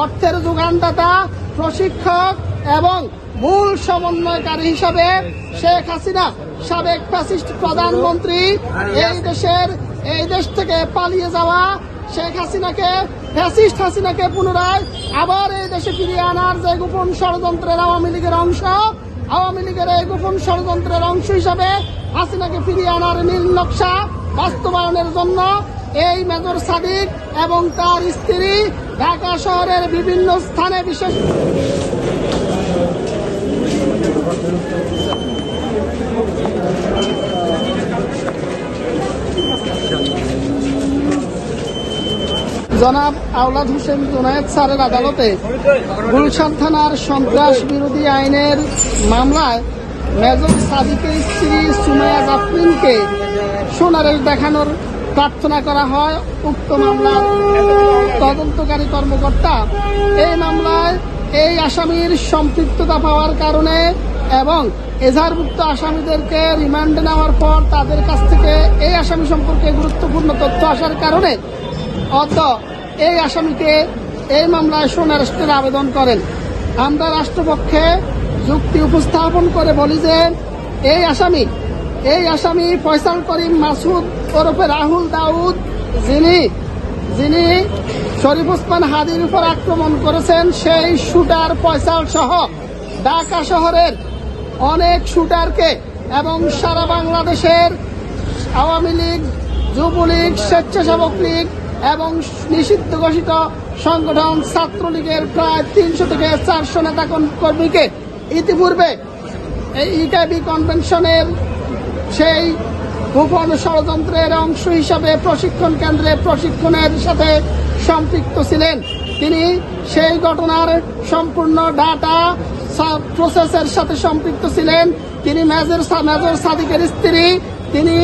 অর্থের যোগানদাতা, প্রশিক্ষক এবং মূল সমন্বয়কারী হিসাবে শেখ হাসিনা সাবেক ফ্যাসিস্ট প্রধানমন্ত্রী এই দেশের, এই দেশ থেকে পালিয়ে যাওয়া শেখ হাসিনাকে, ফ্যাসিস্ট হাসিনাকে পুনরায় আবার এই দেশে ফিরিয়ে আনার যে গোপন ষড়যন্ত্রের আওয়ামী লীগের অংশ, আওয়ামী লীগের এই গোপন ষড়যন্ত্রের অংশ হিসাবে হাসিনাকে ফিরিয়ে আনার নীল নকশা বাস্তবায়নের জন্য এই মেজর সাদিক এবং তার স্ত্রী ঢাকা শহরের বিভিন্ন স্থানে বিশেষ জনাব আওলাদ হোসেন জুনায়েদ স্যারের আদালতে গুলশান থানার সন্ত্রাস বিরোধী আইনের মামলায় মেজর সাদিকের স্ত্রী সুমাইয়া জাফরিনকে সোনারেল দেখানোর প্রার্থনা করা হয়, উক্ত মামলার তদন্তকারী কর্মকর্তা। এই মামলায় এই আসামির সম্পৃক্ততা পাওয়ার কারণে এবং এজাহারভুক্ত আসামিদেরকে রিমান্ডে নেওয়ার পর তাদের কাছ থেকে এই আসামি সম্পর্কে গুরুত্বপূর্ণ তথ্য আসার কারণে অদ্য এই আসামিকে এই মামলায় সোনারেস্টের আবেদন করেন। আমরা রাষ্ট্রপক্ষে যুক্তি উপস্থাপন করে বলি যে, এই আসামি এই আসামি ফয়সাল করিম মাসুদ ওরফে রাহুল দাউদ, যিনি যিনি শরীফ ওসমান হাদির উপর আক্রমণ করেছেন, সেই শুটার ফয়সাল সহ ঢাকা শহরের অনেক শুটারকে এবং সারা বাংলাদেশের আওয়ামী লীগ, যুবলীগ, স্বেচ্ছাসেবক লীগ এবং নিষিদ্ধ ঘোষিত সংগঠন ছাত্রলীগের প্রায় তিনশো থেকে চারশো নেতা কর্মীকে ইতিপূর্বে এই ইটাবি কনভেনশনের সেই গোপন ষড়যন্ত্রের অংশ হিসাবে প্রশিক্ষণ কেন্দ্রে প্রশিক্ষণের সাথে সম্পৃক্ত ছিলেন। তিনি সেই ঘটনার সম্পূর্ণ ডাটা প্রসেসের সাথে সম্পৃক্ত ছিলেন। তিনি মেজর মেজর সাদিকের স্ত্রী। তিনি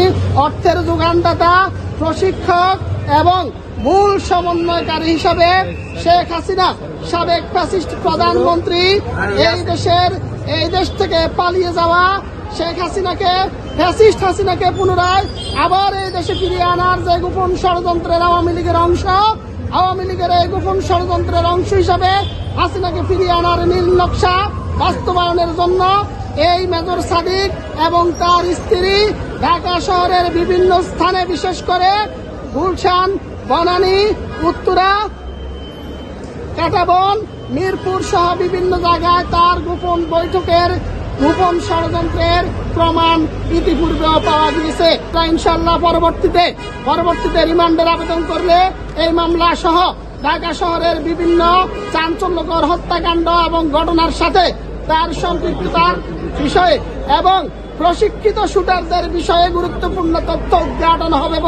অর্থের যোগানদাতা, প্রশিক্ষক এবং মূল সমন্বয়কারী হিসাবে শেখ হাসিনা সাবেক ফ্যাসিস্ট প্রধানমন্ত্রী। এই দেশের এই দেশ থেকে পালিয়ে যাওয়া শেখ হাসিনাকে ফ্যাসিস্ট হাসিনাকে পুনরায় আবার এই দেশে ফিরিয়ে আনার যে গোপন ষড়যন্ত্রের আওয়ামী লীগের অংশ, আওয়ামী লীগের এই গোপন ষড়যন্ত্রের অংশ হিসাবে হাসিনাকে ফিরিয়ে আনার নীল নকশা বাস্তবায়নের জন্য এই মেজর সাদিক এবং তার স্ত্রী ঢাকা শহরের বিভিন্ন স্থানে বিশেষ করে গুলশান, বনানী, উত্তরা, কাটাবন, মিরপুর সহ বিভিন্ন জায়গায় তার গোপন বৈঠকের গোপন ষড়যন্ত্রের প্রমাণ ইতিপূর্বেও পাওয়া গিয়েছে। তা ইনশাল্লাহ পরবর্তীতে পরবর্তীতে রিমান্ডের আবেদন করলে এই মামলা সহ ঢাকা শহরের বিভিন্ন চাঞ্চল্যকর হত্যাকাণ্ড এবং ঘটনার সাথে তার সম্পৃক্ততার বিষয়ে এবং প্রশিক্ষিত শুটারদের বিষয়ে গুরুত্বপূর্ণ তথ্য উদ্ঘাটন হবে